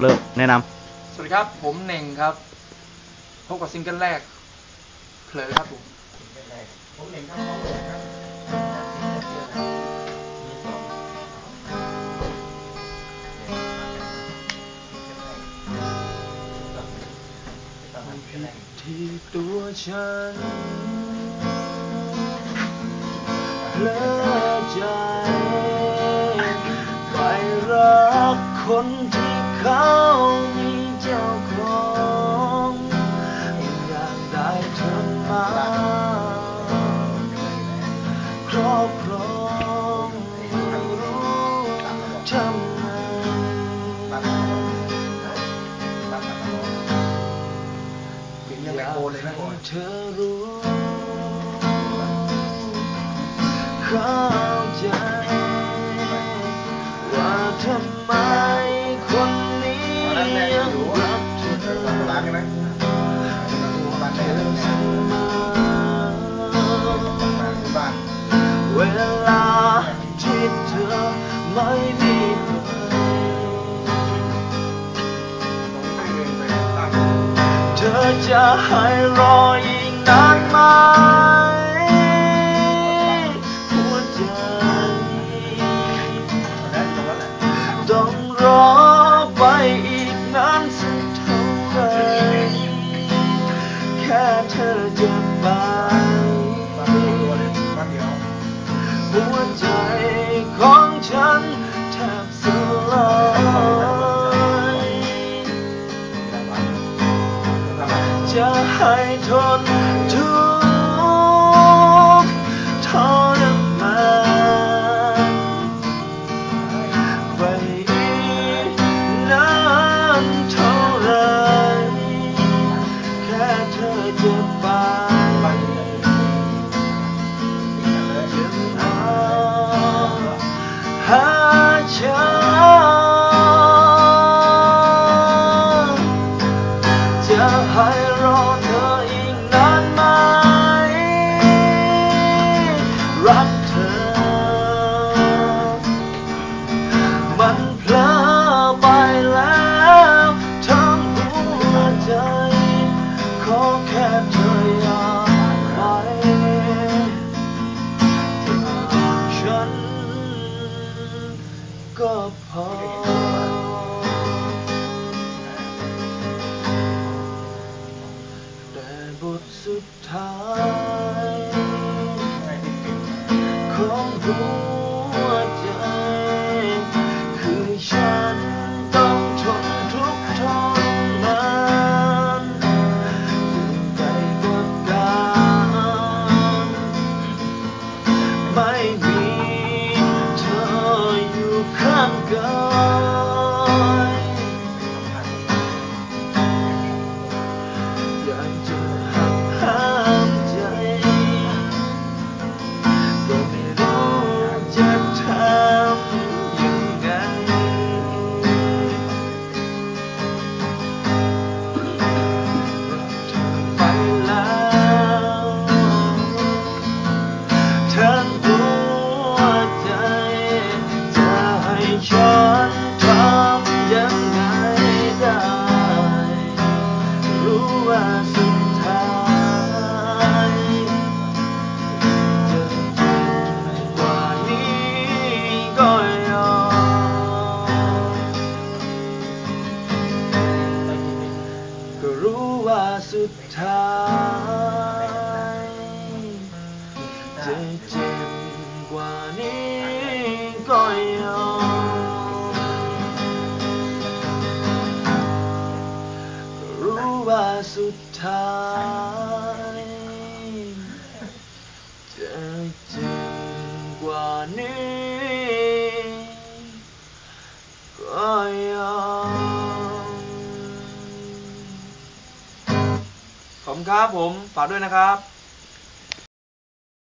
เริ่มแนะนสวัสดีครับ ผมเน่งครับ พบกับซิงเกิลแรกเผลอครับผมที่ตัวฉันเพลอใจไปรักคนที่ เขามีเจ้าของอยากได้เธอมาครอบคร ไม่มีใครเธอจะให้รออีกนานไหมหัวใจต้องรอไปอีกนานสักเท่าไหรแค่เธอจะไปหัวใจ จะใสุดท้ายของหัวใจ คือฉันต้องทนทุกข์ทรมานไปกว่าการไม่มีเธออยู่ข้างกาย สุดท้ายจะเจ็บกว่านี้ก็ยอมรู้ว่าสุดท้ายจะเจ็บกว่านี้ ณครับผมฝากด้วยนะครับ